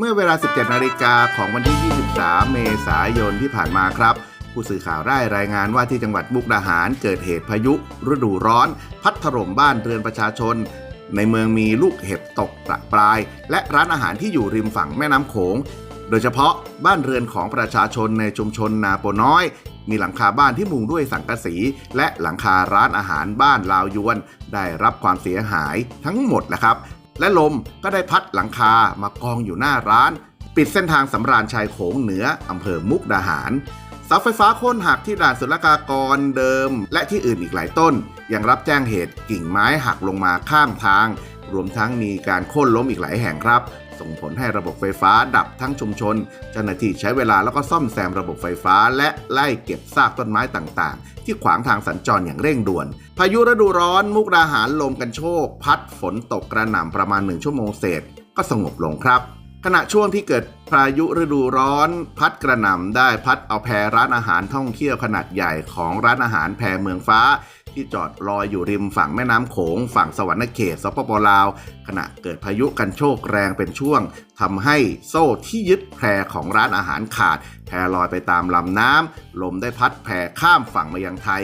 เมื่อเวลา 17 นาฬิกาของวันที่ 23 เมษายนที่ผ่านมาครับ ผู้สื่อข่าวได้รายงานว่าที่จังหวัดมุกดาหารเกิดเหตุพายุฤดูร้อน พัดถล่มบ้านเรือนประชาชน ในเมืองมีลูกเห็บตกประปราย และร้านอาหารที่อยู่ริมฝั่งแม่น้ำโขง โดยเฉพาะบ้านเรือนของประชาชนในชุมชนนาโปน้อย มีหลังคาบ้านที่มุงด้วยสังกะสี และหลังคาร้านอาหารบ้านลาวยวน ได้รับความเสียหายทั้งหมดแหละครับ และลมก็ได้พัดหลังคามากองอยู่หน้าร้าน ปิดเส้นทางสำราญชายโขงเหนืออำเภอมุกดาหารเสาไฟฟ้าโค่นหักที่ด่านศุลกากรเดิม และที่อื่นอีกหลายต้น ยังรับแจ้งเหตุกิ่งไม้หักลงมาข้างทาง รวมทั้งมีการโค่นล้มอีกหลายแห่งครับ ส่งผลให้ระบบไฟฟ้าดับทั้งชุมชน เจ้าหน้าที่ใช้เวลาแล้วก็ซ่อมแซมระบบไฟฟ้า และไล่เก็บซากต้นไม้ต่างๆ ที่ขวางทางสัญจรอย่างเร่งด่วน พายุฤดูร้อนมุกดาหารลมกันโชก พัดฝนตกกระหน่ำประมาณหนึ่งชั่วโมงเศษ ก็สงบลงครับขณะช่วงที่เกิดพายุฤดูร้อน พัดกระหน่ำได้พัดเอาแพร้านอาหารท่องเที่ยวขนาดใหญ่ของร้านอาหารแพรเมืองฟ้า ที่จอดลอยอยู่ริมฝั่งแม่น้ำโขง ฝั่งสวรรณเขตสปปลาว ขณะเกิดพายุกันโชกแรงเป็นช่วงทำให้โซ่ที่ยึดแพรของร้านอาหารขาด แพรลอยไปตามลำน้ำลมได้พัดแพรข้ามฝั่งมายังไทย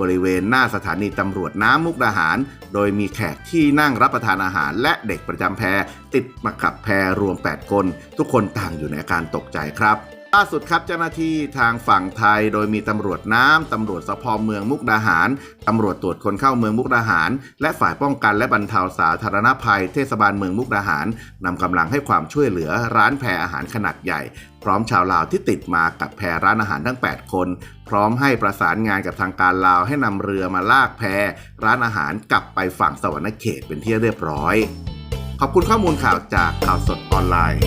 บริเวณหน้าสถานีตำรวจน้ำมุกดาหาร โดยมีแขกที่นั่งรับประทานอาหาร และเด็กประจำแพรติดมากับแพรรวม 8 คน ทุกคนต่างอยู่ในอาการตกใจครับ ล่าสุดครับเจ้าหน้าที่ทางฝั่งไทยโดยมีตำรวจน้ำตำรวจสพเมืองมุกดาหารตำรวจตรวจคนเข้าเมืองมุกดาหาร และฝ่ายป้องกันและบรรเทาสาธารณภัยเทศบาลเมืองมุกดาหารนำกำลังให้ความช่วยเหลือร้านแพรอาหารขนาดใหญ่ พร้อมชาวลาวที่ติดมากับแพรร้านอาหารทั้ง 8 คน พร้อมให้ประสานงานกับทางการลาวให้นำเรือมาลากแพร้านอาหารกลับไปฝั่งสวรรณเขตเป็นที่เรียบร้อย ขอบคุณข้อมูลข่าวจากข่าวสดออนไลน์